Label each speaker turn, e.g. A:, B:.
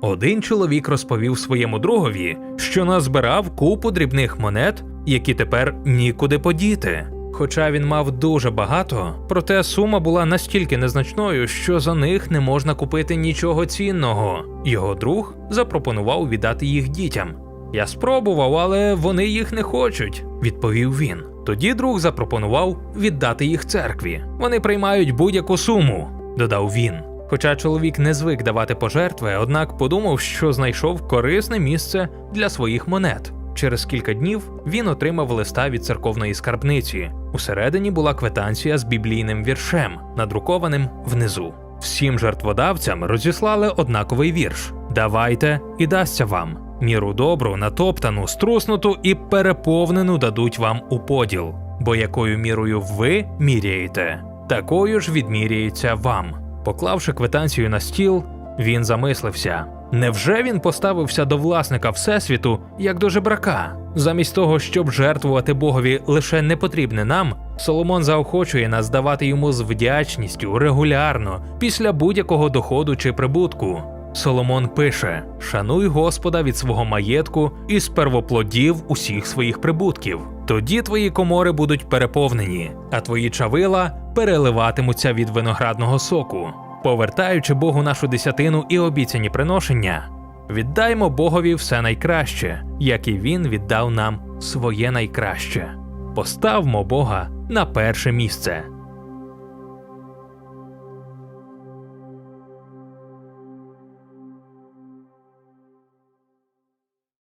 A: Один чоловік розповів своєму другові, що назбирав купу дрібних монет, які тепер нікуди подіти. Хоча він мав дуже багато, проте сума була настільки незначною, що за них не можна купити нічого цінного. Його друг запропонував віддати їх дітям. Я спробував, але вони їх не хочуть, відповів він. Тоді друг запропонував віддати їх церкві. Вони приймають будь-яку суму, додав він. Хоча чоловік не звик давати пожертви, однак подумав, що знайшов корисне місце для своїх монет. Через кілька днів він отримав листа від церковної скарбниці. Усередині була квитанція з біблійним віршем, надрукованим внизу. Всім жертводавцям розіслали однаковий вірш: Давайте і дасться вам. Міру добру, натоптану, струснуту і переповнену дадуть вам у поділ. Бо якою мірою ви міряєте, такою ж відміряється вам. Поклавши квитанцію на стіл, він замислився. Невже він поставився до власника Всесвіту як до жебрака? Замість того, щоб жертвувати Богові лише непотрібне нам, Соломон заохочує нас давати йому з вдячністю регулярно, після будь-якого доходу чи прибутку. Соломон пише: Шануй Господа від свого маєтку і з первоплодів усіх своїх прибутків. Тоді твої комори будуть переповнені, а твої чавила переливатимуться від виноградного соку. Повертаючи Богу нашу десятину і обіцяні приношення, віддаймо Богові все найкраще, як і Він віддав нам своє найкраще. Поставмо Бога на перше місце.